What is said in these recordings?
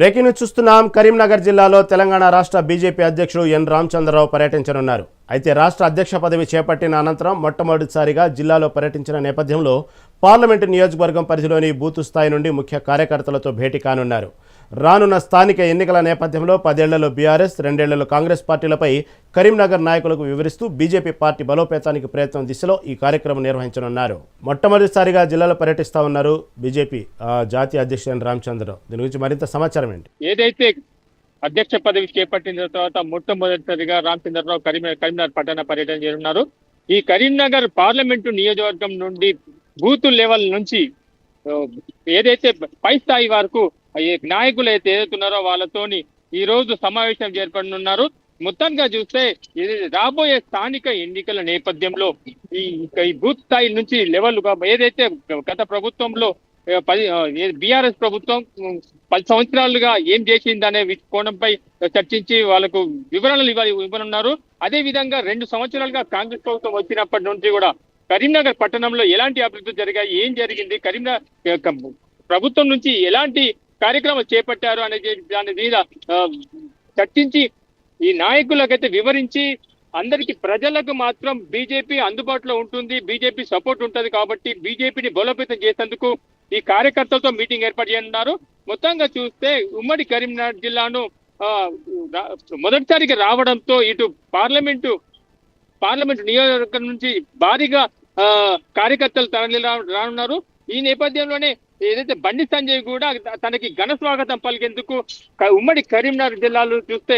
Breaking news చూస్తున్నాం. కరీంనగర్ జిల్లాలో తెలంగాణ రాష్ట్ర బీజేపీ అధ్యక్షుడు ఎన్ రామచంద్రరావు పర్యటించనున్నారు. అయితే రాష్ట్ర అధ్యక్ష పదవి చేపట్టిన అనంతరం మొట్టమొదటిసారిగా జిల్లాలో పర్యటించిన నేపథ్యంలో పార్లమెంటు నియోజకవర్గం పరిధిలోని బూతు స్థాయి నుండి ముఖ్య కార్యకర్తలతో భేటీ కానున్నారు. రానున్న స్థానిక ఎన్నికల నేపథ్యంలో పదేళ్ళలో బీఆర్ఎస్ రెండేళ్ళలో కాంగ్రెస్ పార్టీలపై కరీంనగర్ నాయకులకు వివరిస్తూ బీజేపీ పార్టీ బలోపేతానికి ప్రయత్నం దిశలో ఈ కార్యక్రమం నిర్వహించనున్నారు. మొట్టమొదటిసారిగా జిల్లాలో పర్యటిస్తా ఉన్నారు బీజేపీ జాతీయ అధ్యక్షుడు రామచంద్రరావు. దీని గురించి మరింత సమాచారం ఏంటి? ఏదైతే అధ్యక్ష పదవి చేపట్టిన తర్వాత మొట్టమొదటిసారిగా రామచంద్రరావు కరీంనగర్ కరీంనగర్ పట్టణ పర్యటన చేరున్నారు ఈ కరీంనగర్ పార్లమెంటు నియోజకవర్గం నుండి బూత్ లెవెల్ నుంచి ఏదైతే పై స్థాయి వరకు నాయకులు అయితే ఏదైతున్నారో వాళ్ళతోని ఈ రోజు సమావేశం ఏర్పడనున్నారు మొత్తంగా చూస్తే ఇది రాబోయే స్థానిక ఎన్నికల నేపథ్యంలో ఈ బూత్ స్థాయి నుంచి లెవెల్ ఏదైతే గత ప్రభుత్వంలో పది బీఆర్ఎస్ ప్రభుత్వం పది సంవత్సరాలుగా ఏం చేసింది అనే కోణంపై చర్చించి వాళ్ళకు వివరణలు ఇవ్వాలి ఇవ్వనున్నారు. అదే విధంగా రెండు సంవత్సరాలుగా కాంగ్రెస్ ప్రభుత్వం వచ్చినప్పటి నుంచి కూడా కరీంనగర్ పట్టణంలో ఎలాంటి అభివృద్ధి జరిగాయి ఏం జరిగింది కరీంనగర్ ప్రభుత్వం నుంచి ఎలాంటి కార్యక్రమాలు చేపట్టారు అనే దాని మీద చర్చించి ఈ నాయకులకైతే వివరించి అందరికి ప్రజలకు మాత్రం బీజేపీ అందుబాటులో ఉంటుంది బీజేపీ సపోర్ట్ ఉంటుంది కాబట్టి బీజేపీని బలోపేతం చేసేందుకు ఈ కార్యకర్తలతో మీటింగ్ ఏర్పాటు చేయనున్నారు. మొత్తంగా చూస్తే ఉమ్మడి కరీంనగర్ జిల్లాను మొదటిసారికి మొదటిసారిగా రావడంతో ఇటు పార్లమెంటు పార్లమెంటు నియోజకవర్గం నుంచి భారీగా ఆ, కార్యకర్తలు తరలి రానున్నారు. ఈ నేపథ్యంలోనే ఏదైతే బండి సంజయ్ కూడా తనకి ఘన స్వాగతం పలికేందుకు ఉమ్మడి కరీంనగర్ జిల్లాలో చూస్తే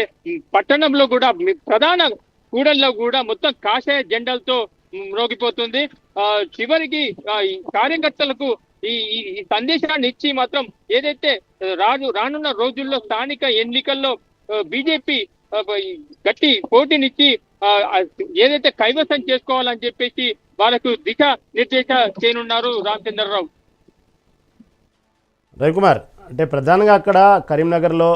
పట్టణంలో కూడా ప్రధాన కూడల్లో కూడా మొత్తం కాషాయ జెండాలతో మ్రోగిపోతుంది. ఆ చివరికి కార్యకర్తలకు ఈ ఈ- సందేశాన్ని ఇచ్చి మాత్రం ఏదైతే రాజు రాను రానున్న రోజుల్లో స్థానిక ఎన్నికల్లో బీజేపీ గట్టి పోటీనిచ్చి ఏదైతే కైవసం చేసుకోవాలని చెప్పేసి వాళ్ళకు దిశ నిర్దేశ చేయనున్నారు రామచంద్రరావు. రవికుమార్ అంటే ప్రధానంగా అక్కడ కరీంనగర్లో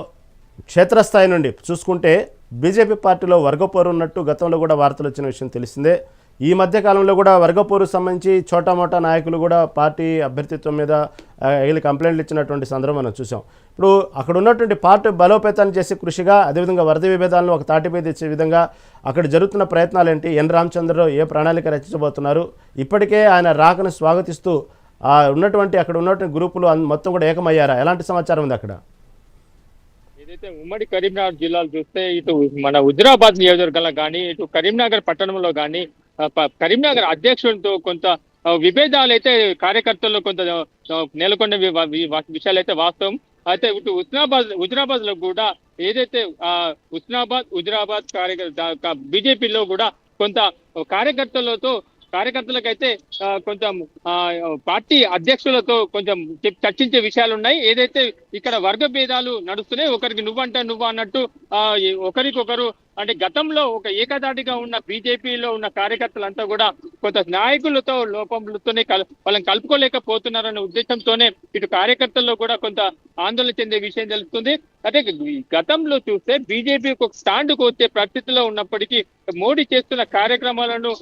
క్షేత్రస్థాయి నుండి చూసుకుంటే బీజేపీ పార్టీలో వర్గపోరు ఉన్నట్టు గతంలో కూడా వార్తలు వచ్చిన విషయం తెలిసిందే. ఈ మధ్య కాలంలో కూడా వర్గపోరు సంబంధించి చోటామోటా నాయకులు కూడా పార్టీ అభ్యర్థిత్వం మీద వీళ్ళు కంప్లైంట్లు ఇచ్చినటువంటి సందర్భం మనం చూసాం. ఇప్పుడు అక్కడ ఉన్నటువంటి పార్టీ బలోపేతాన్ని చేసే కృషిగా అదేవిధంగా వరద విభేదాలను ఒక తాటిపై తెచ్చే విధంగా అక్కడ జరుగుతున్న ప్రయత్నాలు ఏంటి? ఎన్ రామచంద్రరావు ఏ ప్రణాళిక రచించబోతున్నారు? ఇప్పటికే ఆయన రాకను స్వాగతిస్తూ ఆ ఉన్నటువంటి అక్కడ ఉన్నటువంటి గ్రూపులు మొత్తం కూడా ఏకమయ్యారా? ఎలాంటి సమాచారం ఉంది అక్కడ? ఏదైతే ఉమ్మడి కరీంనగర్ జిల్లాలు చూస్తే ఇటు మన హుజరాబాద్ నియోజకవర్గంలో కానీ ఇటు కరీంనగర్ పట్టణంలో కానీ కరీంనగర్ అధ్యక్షుడితో కొంత విభేదాలు అయితే కార్యకర్తల్లో కొంత నెలకొన్న విషయాలు అయితే వాస్తవం. అయితే ఇటు హుస్నాబాద్ హుజరాబాద్లో కూడా ఏదైతే ఆ హుస్నాబాద్ హుజరాబాద్ కార్యకర్త బీజేపీలో కూడా కొంత కార్యకర్తలతో కార్యకర్తలకైతే కొంచెం ఆ, పార్టీ అధ్యక్షులతో కొంచెం చర్చించే విషయాలు ఉన్నాయి ఏదైతే ఇక్కడ వర్గ భేదాలు నడుస్తున్నాయి ఒకరికి నువ్వంటే నువ్వు అన్నట్టు ఆ, ఒకరికొకరు అంటే గతంలో ఒక ఏకదాటిగా ఉన్న బీజేపీలో ఉన్న కార్యకర్తలంతా కూడా కొంత నాయకులతో లోపంలతోనే కల్ వాళ్ళని కలుపుకోలేకపోతున్నారనే ఉద్దేశంతోనే ఇటు కార్యకర్తల్లో కూడా కొంత ఆందోళన చెందే విషయం తెలుస్తుంది. అదే ఈ గతంలో చూస్తే బీజేపీ ఒక స్టాండ్కు వచ్చే పరిస్థితిలో ఉన్నప్పటికీ మోడీ చేస్తున్న కార్యక్రమాలను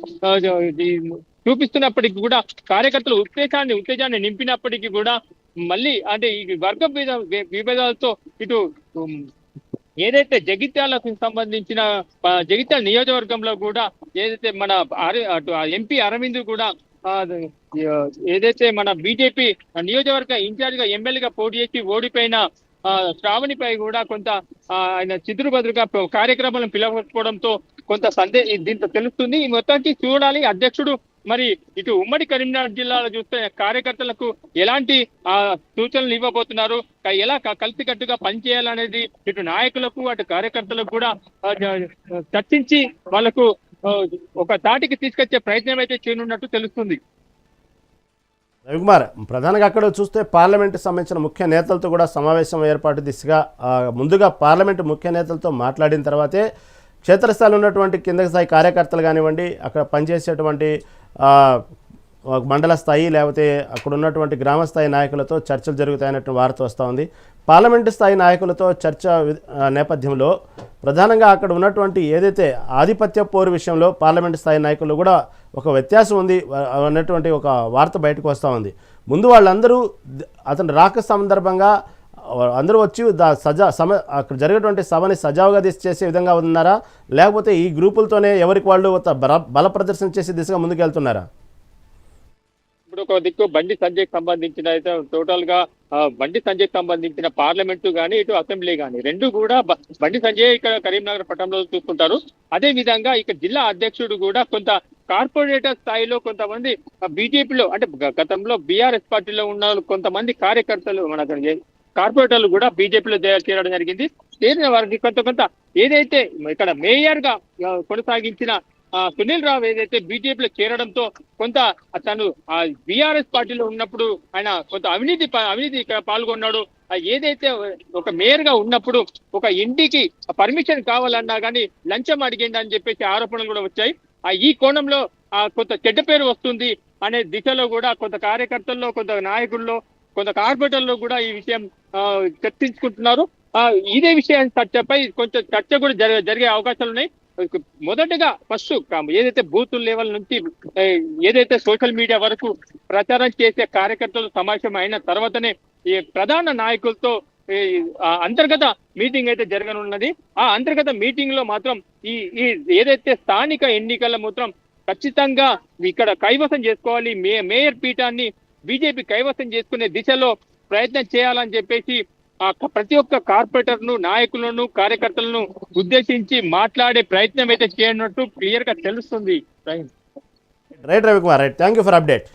చూపిస్తున్నప్పటికీ కూడా కార్యకర్తలు ఉత్తేజాన్ని ఉత్తేజాన్ని నింపినప్పటికీ కూడా మళ్ళీ అంటే ఈ వర్గ విభేదాలతో ఇటు ఏదైతే జగిత్యాలకు సంబంధించిన జగిత్యాల నియోజకవర్గంలో కూడా ఏదైతే మన అటు ఎంపీ అరవింద్ కూడా ఏదైతే మన బీజేపీ నియోజకవర్గ ఇన్ఛార్జిగా ఎమ్మెల్యేగా పోటీ చేసి ఓడిపోయిన ఆ, శ్రావణిపై కూడా కొంత ఆయన చిదురు బదురుగా కార్యక్రమాలను పిలవకపోవడంతో కొంత సందేహం దీంతో తెలుస్తుంది. ఈ మొత్తానికి చూడాలి. అధ్యక్షుడు మరి ఇటు ఉమ్మడి కరీంనగర్ జిల్లాలో చూస్తే కార్యకర్తలకు ఎలాంటి సూచనలు ఇవ్వబోతున్నారు? ఎలా కలిసికట్టుగా పనిచేయాలనేది ఇటు నాయకులకు అటు కార్యకర్తలకు కూడా చర్చించి వాళ్ళకు ఒక తాటికి తీసుకొచ్చే ప్రయత్నం అయితే చేయనున్నట్టు తెలుస్తుంది. రవికుమార్ ప్రధానంగా అక్కడ చూస్తే పార్లమెంటు సంబంధించిన ముఖ్య నేతలతో కూడా సమావేశం ఏర్పాటు దిశగా ముందుగా పార్లమెంటు ముఖ్య నేతలతో మాట్లాడిన తర్వాతే క్షేత్రస్థాయిలో ఉన్నటువంటి కింద స్థాయి కార్యకర్తలు కానివ్వండి అక్కడ పనిచేసేటువంటి ఒక మండల స్థాయి లేకపోతే అక్కడ ఉన్నటువంటి గ్రామ స్థాయి నాయకులతో చర్చలు జరుగుతాయన్నట్టు వార్త వస్తూ ఉంది. పార్లమెంటు స్థాయి నాయకులతో చర్చ నేపథ్యంలో ప్రధానంగా అక్కడ ఉన్నటువంటి ఏదైతే ఆధిపత్య పోరు విషయంలో పార్లమెంటు స్థాయి నాయకులు కూడా ఒక వ్యత్యాసం ఉంది అన్నటువంటి ఒక వార్త బయటకు వస్తూ ఉంది. ముందు వాళ్ళందరూ అతను రాక సందర్భంగా అందరూ వచ్చి దా సజా సమ అక్కడ జరిగేటువంటి సభని సజావుగా దిశ చేసే విధంగా ఉన్నారా? లేకపోతే ఈ గ్రూపులతోనే ఎవరికి వాళ్ళు బల బల ప్రదర్శన చేసే దిశగా ముందుకు వెళ్తున్నారా ఇప్పుడు ఒక దిక్కు బండి సంజయ్కి సంబంధించిన అయితే టోటల్గా బండి సంజయ్కి సంబంధించిన పార్లమెంటు కానీ ఇటు అసెంబ్లీ కానీ రెండు కూడా బండి సంజయ్ ఇక్కడ కరీంనగర్ పట్టణంలో చూసుకుంటారు. అదే విధంగా ఇక్కడ జిల్లా అధ్యక్షుడు కూడా కొంత కార్పొరేటర్ స్థాయిలో కొంతమంది బీజేపీలో అంటే గతంలో బీఆర్ఎస్ పార్టీలో ఉన్న కొంతమంది కార్యకర్తలు మన కార్పొరేటర్లు కూడా బీజేపీలో చేరడం జరిగింది. చేరిన వారికి కొంత కొంత ఏదైతే ఇక్కడ మేయర్గా కొనసాగించిన సునీల్ రావు ఏదైతే బీజేపీలో చేరడంతో కొంత తను ఆ బీఆర్ఎస్ పార్టీలో ఉన్నప్పుడు ఆయన కొంత అవినీతి ప- అవినీతి పాల్గొన్నాడు. ఏదైతే ఒక మేయర్గా ఉన్నప్పుడు ఒక ఇంటికి పర్మిషన్ కావాలన్నా కానీ లంచం అడిగిండి అని చెప్పేసి ఆరోపణలు కూడా వచ్చాయి. ఆ ఈ కోణంలో ఆ కొంత చెడ్డ పేరు వస్తుంది అనే దిశలో కూడా కొంత కార్యకర్తల్లో కొంత నాయకుల్లో కొంత కార్పొరేటర్లో కూడా ఈ విషయం చర్చించుకుంటున్నారు ఇదే విషయం చర్చపై కొంచెం చర్చ కూడా జరిగే జరిగే అవకాశాలు ఉన్నాయి. మొదటగా ఫస్ట్ ఏదైతే బూత్ లెవెల్ నుంచి ఏదైతే సోషల్ మీడియా వరకు ప్రచారం చేసే కార్యకర్తలు సమావేశం అయిన తర్వాతనే ఈ ప్రధాన నాయకులతో అంతర్గత మీటింగ్ అయితే జరగనున్నది. ఆ అంతర్గత మీటింగ్లో మాత్రం ఈ ఈ ఏదైతే స్థానిక ఎన్నికల మాత్రం ఖచ్చితంగా ఇక్కడ కైవసం చేసుకోవాలి. మే మేయర్ పీఠాన్ని బీజేపీ కైవసం చేసుకునే దిశలో ప్రయత్నం చేయాలని చెప్పేసి ప్రతి ఒక్క కార్పొరేటర్ను నాయకులను కార్యకర్తలను ఉద్దేశించి మాట్లాడే ప్రయత్నం అయితే చేయనట్టు క్లియర్గా తెలుస్తుంది. Right Ravikumar right. Thank you for update.